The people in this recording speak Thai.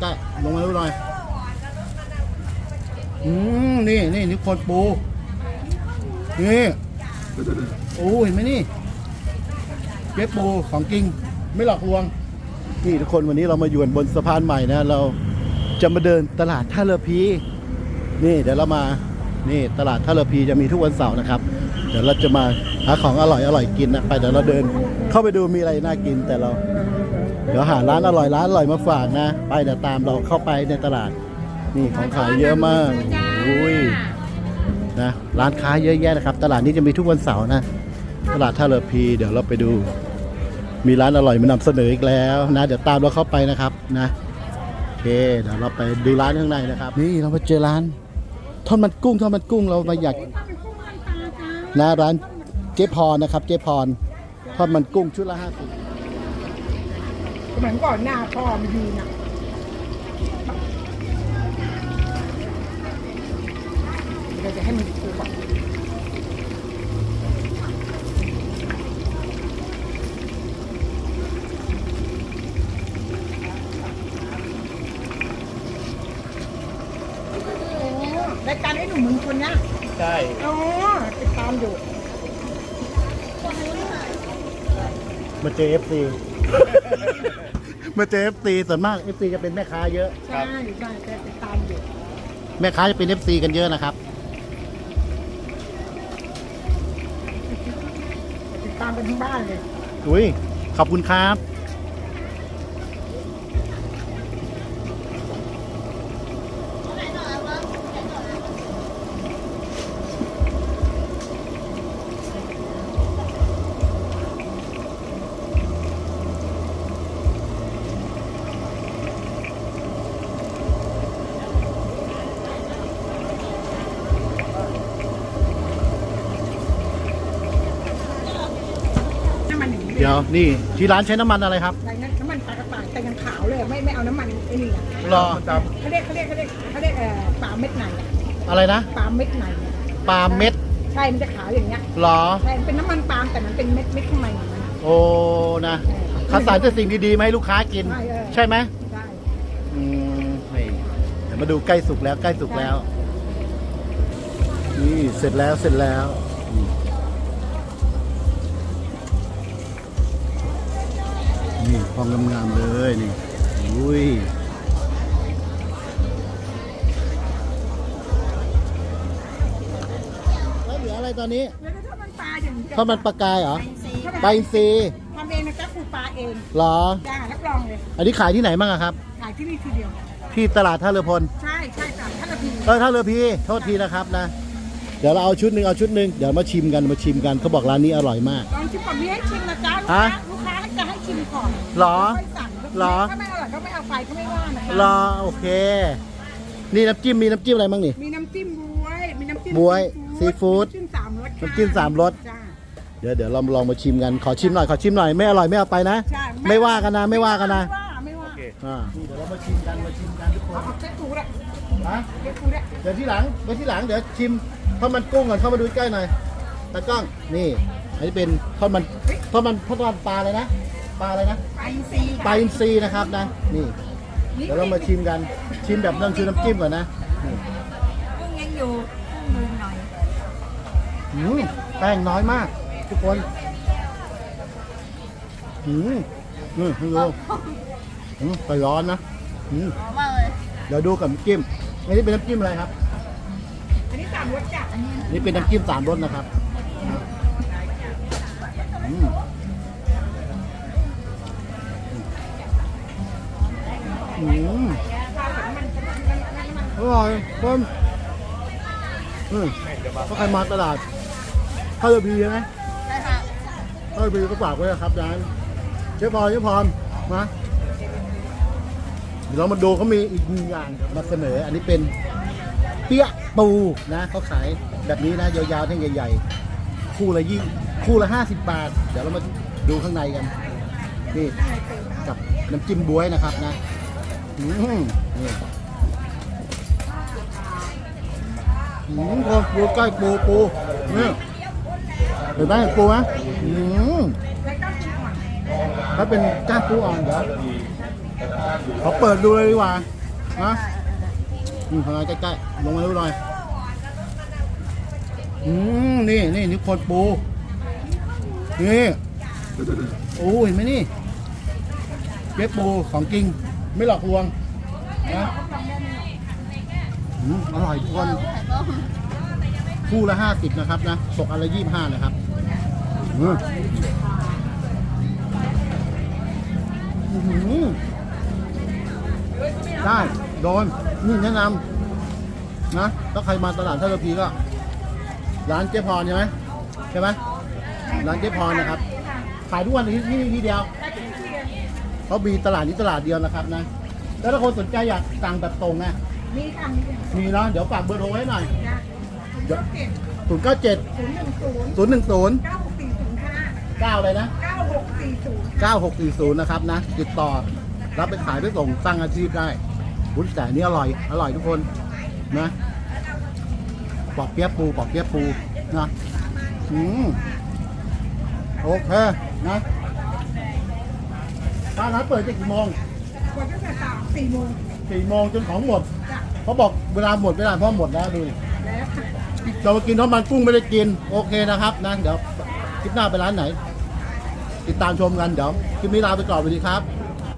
ใกล้ๆลงมาดูหน่อยอืมนี่นี่นี่คนปูนี่โอ้เห็นไหมนี่เจ๊ปูของจริงไม่หลอกลวงนี่ทุกคนวันนี้เรามาอยู่บนสะพานใหม่นะ เราจะมาเดินตลาดท่าเรือพีนี่เดี๋ยวเรามานี่ตลาดท่าเรือพีจะมีทุกวันเสาร์นะครับ เดี๋ยวเราจะมาหาของอร่อยอร่อยกินนะไปเดี๋ยวเราเดินเข้าไปดูมีอะไรน่ากินแต่เรา เดี๋ยวหาร้านอร่อยร้านอร่อยมาฝากนะ ไปเดี๋ยวตามเราเข้าไปในตลาด นี่ของขายเยอะมากอุ้ยนะร้านค้าเยอะแยะนะครับ ตลาดนี้จะมีทุกวันเสาร์นะ ตลาดท่าเรือพีเดี๋ยวเราไปดู มีร้านอร่อยมานำเสนออีกแล้วนะเดี๋ยวตามเราเข้าไปนะครับนะโอเคเดี๋ยวเราไปดูร้านข้างในนะครับ นี่เราไปเจอร้านทอดมันกุ้งทอดมันกุ้งเรามาอยากนะร้านเจ๊พรนะครับ เจ๊พรทอดมันกุ้งชุดละห้าสิบ เหมือนก่อนหน้าพ่อมายืนอะเดี๋ยวจะให้มันดูก่อนรายการไอ้หนุ่มเมึงคนเนี้ยใช่อ๋อติดตามอยู่มาเจอ FC มาเจอ FC ส่วนมาก FC จะเป็นแม่ค้าเยอะ ใช่ใช่แกติดตามอยู่แม่ค้าจะเป็น FC กันเยอะนะครับ ติดตามเป็นทั้งบ้านเลยอุ้ยขอบคุณครับ น้ำมันอย่างนี้ เดี๋ยวนี่ที่ร้านใช้น้ำมันอะไรครับอะไรนะน้ำมันปลากระต่ายแต่ยังขาวเลยไม่ไม่เอาน้ำมันไอ้นี่อะรอเขาเรียกเขาเรียกเขาเรียกเขาเรียกเอ่อปลาเม็ดในอะอะไรนะปลาเม็ดในอะปาล์มเม็ดใช่มันจะขาวอย่างเงี้ยหรอ ใช่มันเป็นน้ำมันปาล์มแต่มันเป็นเม็ดเม็ดข้างในของมันโอ้นะคัดสรรแต่สิ่งดีๆมาให้ลูกค้ากิน ใช่เออ ใช่ไหมใช่อืมนี่เดี๋ยวมาดูใกล้สุกแล้วใกล้สุกแล้ว นี่เสร็จแล้วเสร็จแล้ว องงามๆเลยนี่อุ้ยแล้วเหลืออะไรตอนนี้แล้วถ้ามันปลาอย่างนี้ทอดมันปลากายเหรอถ้าปลาอินทรีทำเองนะจ๊ะคือปลาเองเหรอจ้ารับรองเลย อันนี้ขายที่ไหนบ้างอะครับ ขายที่นี่ทีเดียว ที่ตลาดท่าเรือพล ใช่ใช่จ้ะท่านละพีเออท่าเรือพีโทษทีนะครับนะ เดี๋ยวเราเอาชุดหนึ่งเอาชุดหนึ่งเดี๋ยวมาชิมกันมาชิมกันเขาบอกร้านนี้อร่อยมาก ลองชิมก่อนมีให้ชิมนะจ๊ะลูกฮะค้าลูกค้า จะให้ชิมก่อนหรอค่อยสั่งหรอ ถ้าไม่อร่อยก็ไม่เอาไปก็ไม่ว่านะคะรอโอเค นี่น้ำจิ้มมีน้ำจิ้มอะไรบ้างนี่ มีน้ำจิ้มบวย มีน้ำจิ้มบ๊วยซีฟู้ดน้ำจิ้มสามรสค่ะน้ำจิ้มสามรส จ้า เดี๋ยวเดี๋ยวเราลองมาชิมกันขอชิมหน่อยขอชิมหน่อยไม่อร่อยไม่เอาไปนะ ใช่ไม่ว่ากันนะไม่ว่ากันนะไม่ว่าไม่ว่าอ่าเดี๋ยวเรามาชิมกันมาชิมกันทุกคนเอาเอาเจ๊ตูด้วยนะเจ๊ตูด้วยเดี๋ยวที่หลังเดี๋ยวที่หลังเดี๋ยวชิมทอดมันกุ้งก่อนเข้ามาดูใกล้หน่อยตากล้องนี่ อันนี้เป็นทอดมันทอดมันทอดมันปลาเลยนะ ปลาอะไรนะ ไปซีปลาอินทรีนะครับนะ นี่ เดี๋ยวเรามาชิมกัน ชิมแบบน้ำชูน้ำจิ้มก่อนนะนี่กุ้งยังอยู่กุ้งมือหน่อยหืมแป้งน้อยมาก ทุกคนหืมนี่ให้ดูหืมไปร้อนนะหืมหอมมากเลยเดี๋ยวดูกับน้ำจิ้มอันนี้เป็นน้ำจิ้มอะไรครับ อันนี้สามรสจ้ะอันนี้อันนี้เป็นน้ำจิ้มสามรสนะครับ อืมอืมอร่อยคนอืมถ้าใครมาตลาดข้าวเรือพีใช่ไหมใช่ค่ะข้าวเรือพีก็ฝากไว้นะครับร้านเจ๊พรเจ๊พรมาเดี๋ยวเรามาดูเขามีอีกหนึ่งอย่างมาเสนอ อันนี้เป็นเปี๊ยะปูนะเขาขายแบบนี้นะยาวๆแท่งใหญ่ ๆ คู่ละยี่ คู่ละห้าสิบบาท เดี๋ยวเรามาดูข้างในกัน นี่กับน้ำจิ้มบ๊วยนะครับนะอืมนี่อืมปูใกล้ปูปูนี่เห็นไหมเห็นปูไหมอืมแล้วก็กินก่ถ้าเป็นก้าปูอ่อนเดี๋ยวขอเปิดดูเลยดีกว่านะอืมทำไงใกล้ๆลงมาดูหน่อยอืมนี่นี่นี่คนปู นี่โอ้เห็นไหมนี่เจ๊ปูของจริง ไม่หลอกลวงนะอืมอร่อยทุกคนคู่ละห้าสิบนะครับนะตกอันละยี่ห้านะครับอืมได้โดนนี่แนะนำนะถ้าใครมาตลาดท่าเรือพีก็ ร้านเจ๊พรใช่ไหมใช่ไหม ร้านเจ๊พรนะครับ ขายทุกวันที่นี่ที่เดียวเขามีตลาดนี้ตลาดเดียวนะครับนะ แล้วถ้าคนสนใจอยากสั่งแบบตรงนะมีค่ะมีค่ะมีนะเดี๋ยวฝากเบอร์โทรไว้หน่อยนะศูนย์เจ็ดศูนย์เก้าเจ็ดศูนย์หนึ่งศูนย์ศูนย์หนึ่งศูนย์เก้าหกสี่ศูนย์ห้าเก้าเลยนะเก้าหกสี่ศูนย์เก้าหกสี่ศูนย์นะครับนะ ติดต่อรับไปขายไปส่งสร้างอาชีพได้วุ้นแต่อันนี้อร่อย อร่อยทุกคนนะปอกเปี๊ยะปูปอกเปี๊ยะปูนะอืม โอเคนะร้านนั้นเปิดจะกี่โมงกว่าตั้งแต่สามสี่โมงสี่โมงจนของหมดจ้ะเขาบอกเวลาหมดเวลาเพราะหมดแล้วดูดิแล้วค่ะเรามากินน้ำมันกุ้งไม่ได้กิน โอเคนะครับนะเดี๋ยวคลิปหน้าไปร้านไหน ติดตามชมกันเดี๋ยวคลิปนี้ลาไปก่อนสวัสดีครับ